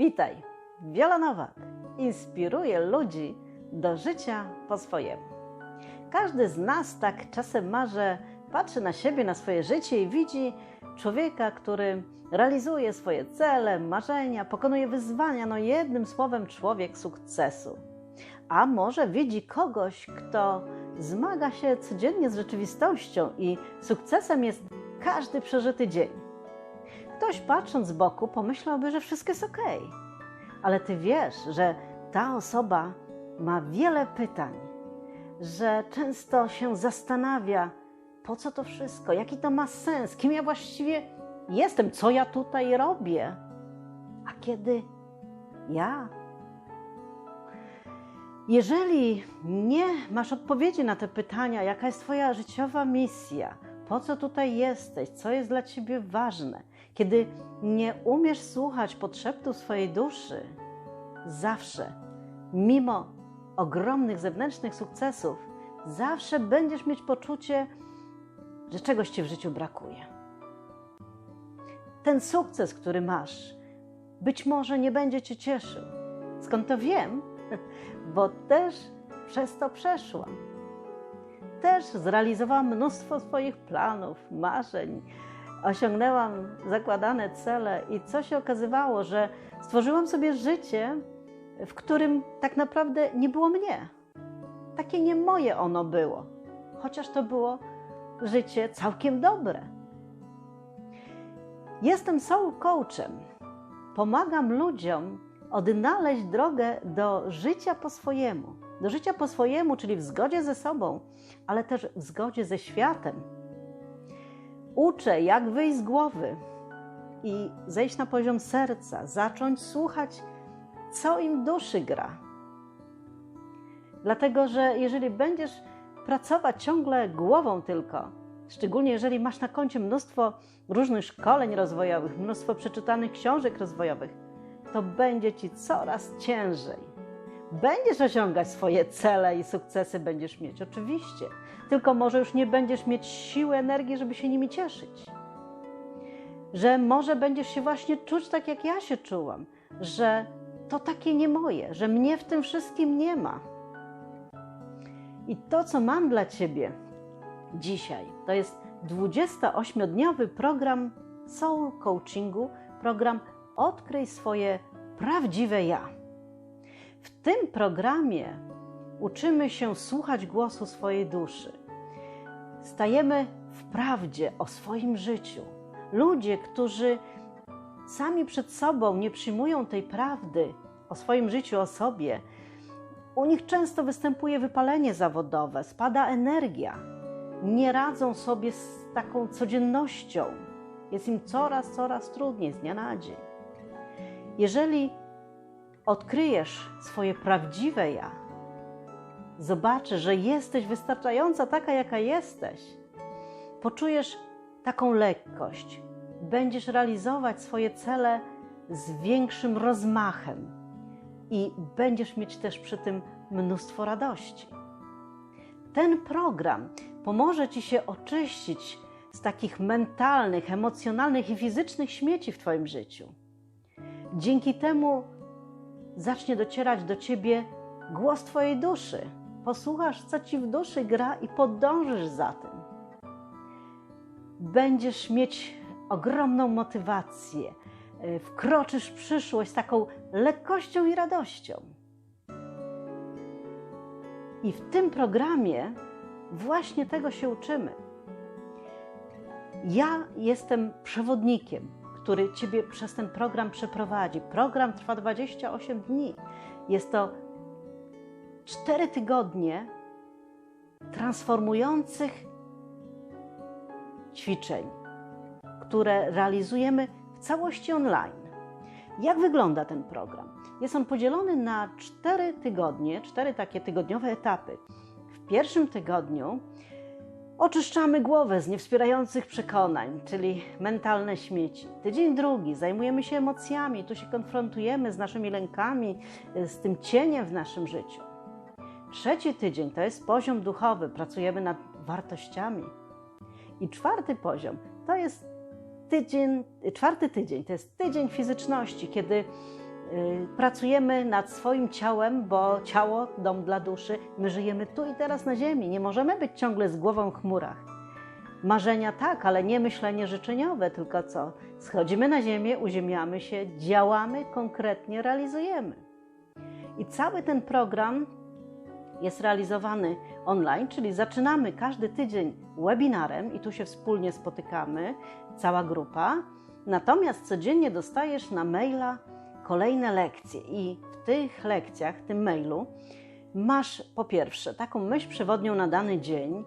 Witaj! Wiola Nowak inspiruje ludzi do życia po swojemu. Każdy z nas tak czasem ma, że patrzy na siebie, na swoje życie i widzi człowieka, który realizuje swoje cele, marzenia, pokonuje wyzwania, no jednym słowem człowiek sukcesu. A może widzi kogoś, kto zmaga się codziennie z rzeczywistością i sukcesem jest każdy przeżyty dzień. Ktoś patrząc z boku pomyślałby, że wszystko jest ok, ale ty wiesz, że ta osoba ma wiele pytań, że często się zastanawia, po co to wszystko, jaki to ma sens, kim ja właściwie jestem, co ja tutaj robię. A kiedy ja jeżeli nie masz odpowiedzi na te pytania, jaka jest Twoja życiowa misja, po co tutaj jesteś, co jest dla Ciebie ważne, kiedy nie umiesz słuchać podszeptu swojej duszy, zawsze, mimo ogromnych zewnętrznych sukcesów, zawsze będziesz mieć poczucie, że czegoś Ci w życiu brakuje. Ten sukces, który masz, być może nie będzie Cię cieszył. Skąd to wiem? Bo też przez to przeszłam. Też zrealizowałam mnóstwo swoich planów, marzeń, osiągnęłam zakładane cele i co się okazywało, że stworzyłam sobie życie, w którym tak naprawdę nie było mnie. Takie nie moje ono było, chociaż to było życie całkiem dobre. Jestem soul coachem. Pomagam ludziom odnaleźć drogę do życia po swojemu. Do życia po swojemu, czyli w zgodzie ze sobą, ale też w zgodzie ze światem. Uczę, jak wyjść z głowy i zejść na poziom serca, zacząć słuchać, co im duszy gra. Dlatego, że jeżeli będziesz pracować ciągle głową tylko, szczególnie jeżeli masz na koncie mnóstwo różnych szkoleń rozwojowych, mnóstwo przeczytanych książek rozwojowych, to będzie ci coraz ciężej. Będziesz osiągać swoje cele i sukcesy będziesz mieć, oczywiście, tylko może już nie będziesz mieć siły, energii, żeby się nimi cieszyć. Że może będziesz się właśnie czuć tak, jak ja się czułam, że to takie nie moje, że mnie w tym wszystkim nie ma. I to, co mam dla Ciebie dzisiaj, to jest 28-dniowy program Soul Coachingu, program Odkryj swoje prawdziwe ja. W tym programie uczymy się słuchać głosu swojej duszy. Stajemy w prawdzie o swoim życiu. Ludzie, którzy sami przed sobą nie przyjmują tej prawdy o swoim życiu, o sobie, u nich często występuje wypalenie zawodowe, spada energia, nie radzą sobie z taką codziennością. Jest im coraz, coraz trudniej z dnia na dzień. Jeżeli odkryjesz swoje prawdziwe ja, zobaczysz, że jesteś wystarczająca taka, jaka jesteś, poczujesz taką lekkość, będziesz realizować swoje cele z większym rozmachem i będziesz mieć też przy tym mnóstwo radości. Ten program pomoże Ci się oczyścić z takich mentalnych, emocjonalnych i fizycznych śmieci w Twoim życiu. Dzięki temu zacznie docierać do ciebie głos Twojej duszy. Posłuchasz, co ci w duszy gra i podążysz za tym. Będziesz mieć ogromną motywację, e, wkroczysz w przyszłość z taką lekkością i radością. I w tym programie właśnie tego się uczymy. Ja jestem przewodnikiem, który Ciebie przez ten program przeprowadzi. Program trwa 28 dni. Jest to 4 tygodnie transformujących ćwiczeń, które realizujemy w całości online. Jak wygląda ten program? Jest on podzielony na 4 tygodnie, 4 takie tygodniowe etapy. W pierwszym tygodniu Oczyszczamy głowę z niewspierających przekonań, czyli mentalne śmieci. Tydzień drugi zajmujemy się emocjami, tu się konfrontujemy z naszymi lękami, z tym cieniem w naszym życiu. Trzeci tydzień to jest poziom duchowy, pracujemy nad wartościami. I czwarty poziom to jest tydzień, czwarty tydzień to jest tydzień fizyczności, kiedy y, pracujemy nad swoim ciałem, bo ciało dom dla duszy. My żyjemy tu i teraz na ziemi. Nie możemy być ciągle z głową w chmurach. Marzenia tak, ale nie myślenie życzeniowe, tylko co? Schodzimy na ziemię, uziemiamy się, działamy, konkretnie realizujemy. I cały ten program jest realizowany online, czyli zaczynamy każdy tydzień webinarem i tu się wspólnie spotykamy, cała grupa. Natomiast codziennie dostajesz na maila kolejne lekcje i w tych lekcjach, w tym mailu, masz po pierwsze taką myśl przewodnią na dany dzień,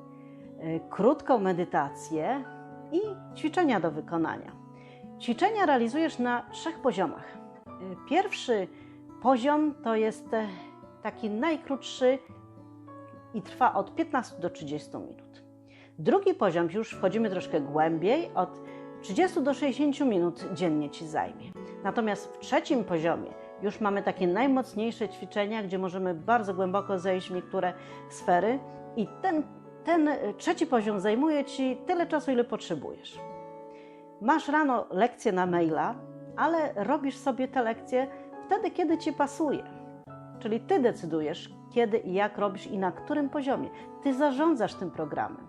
y, krótką medytację i ćwiczenia do wykonania. Ćwiczenia realizujesz na trzech poziomach. Y, pierwszy poziom to jest e, taki najkrótszy i trwa od 15 do 30 minut. Drugi poziom, już wchodzimy troszkę głębiej, od 30 do 60 minut dziennie ci zajmie. Natomiast w trzecim poziomie już mamy takie najmocniejsze ćwiczenia, gdzie możemy bardzo głęboko zejść w niektóre sfery, i ten, ten trzeci poziom zajmuje ci tyle czasu, ile potrzebujesz. Masz rano lekcję na maila, ale robisz sobie te lekcje wtedy, kiedy ci pasuje. Czyli ty decydujesz, kiedy i jak robisz i na którym poziomie. Ty zarządzasz tym programem.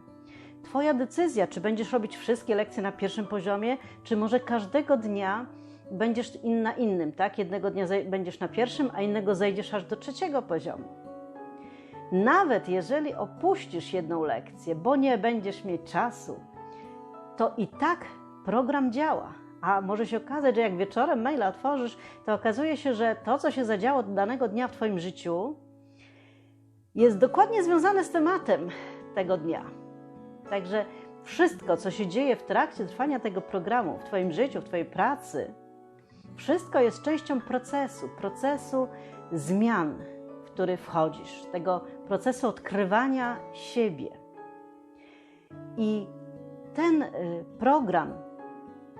Twoja decyzja, czy będziesz robić wszystkie lekcje na pierwszym poziomie, czy może każdego dnia będziesz in na innym, tak? Jednego dnia będziesz na pierwszym, a innego zejdziesz aż do trzeciego poziomu. Nawet jeżeli opuścisz jedną lekcję, bo nie będziesz mieć czasu, to i tak program działa. A może się okazać, że jak wieczorem maila otworzysz, to okazuje się, że to, co się zadziało danego dnia w Twoim życiu, jest dokładnie związane z tematem tego dnia. Także wszystko, co się dzieje w trakcie trwania tego programu, w Twoim życiu, w Twojej pracy, wszystko jest częścią procesu, procesu zmian, w który wchodzisz, tego procesu odkrywania siebie. I ten y, program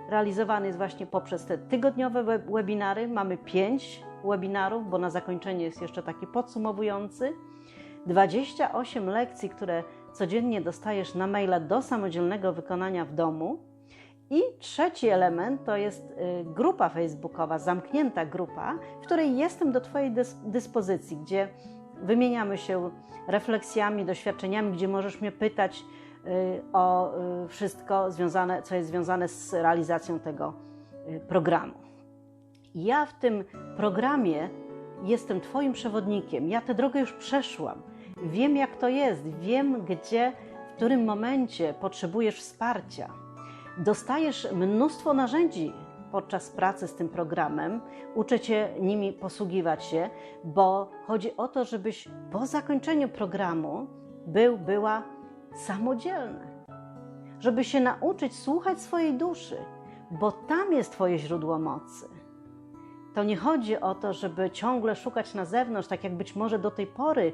realizowany jest właśnie poprzez te tygodniowe webinary. Mamy pięć webinarów, bo na zakończenie jest jeszcze taki podsumowujący. 28 lekcji, które codziennie dostajesz na maila do samodzielnego wykonania w domu. I trzeci element to jest y, grupa facebookowa, zamknięta grupa, w której jestem do Twojej dyspozycji, gdzie wymieniamy się refleksjami, doświadczeniami, gdzie możesz mnie pytać y, o y, wszystko związane, co jest związane z realizacją tego programu. Ja w tym programie jestem Twoim przewodnikiem. Ja tę drogę już przeszłam. Wiem, jak to jest, wiem, gdzie, w którym momencie potrzebujesz wsparcia. Dostajesz mnóstwo narzędzi podczas pracy z tym programem, uczę Cię nimi posługiwać się, bo chodzi o to, żebyś po zakończeniu programu był, była samodzielna. Żeby się nauczyć słuchać swojej duszy, bo tam jest Twoje źródło mocy. To nie chodzi o to, żeby ciągle szukać na zewnątrz, tak jak być może do tej pory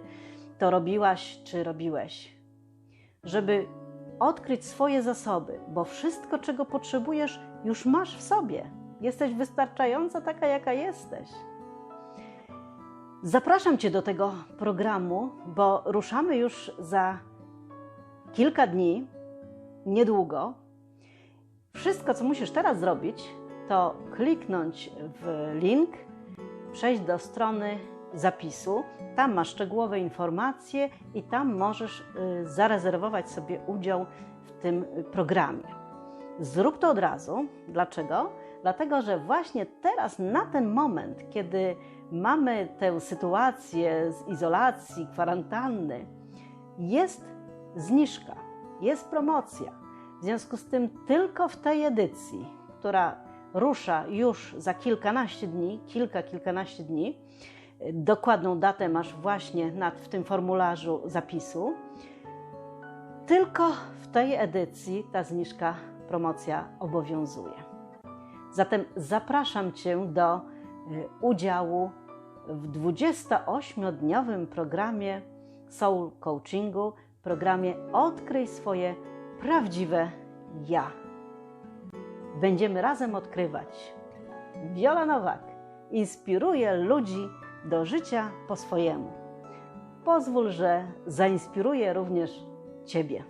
to robiłaś czy robiłeś, żeby odkryć swoje zasoby, bo wszystko, czego potrzebujesz, już masz w sobie. Jesteś wystarczająca taka, jaka jesteś. Zapraszam Cię do tego programu, bo ruszamy już za kilka dni, niedługo. Wszystko, co musisz teraz zrobić, to kliknąć w link, przejść do strony zapisu. Tam masz szczegółowe informacje i tam możesz y, zarezerwować sobie udział w tym programie. Zrób to od razu. Dlaczego? Dlatego, że właśnie teraz, na ten moment, kiedy mamy tę sytuację z izolacji, kwarantanny, jest zniżka, jest promocja. W związku z tym, tylko w tej edycji, która rusza już za kilkanaście dni, kilka, kilkanaście dni, Dokładną datę masz właśnie nad, w tym formularzu zapisu. Tylko w tej edycji ta zniżka, promocja obowiązuje. Zatem zapraszam Cię do y, udziału w 28-dniowym programie Soul Coachingu, programie Odkryj swoje prawdziwe ja. Będziemy razem odkrywać. Wiola Nowak inspiruje ludzi do życia po swojemu. Pozwól, że zainspiruje również Ciebie.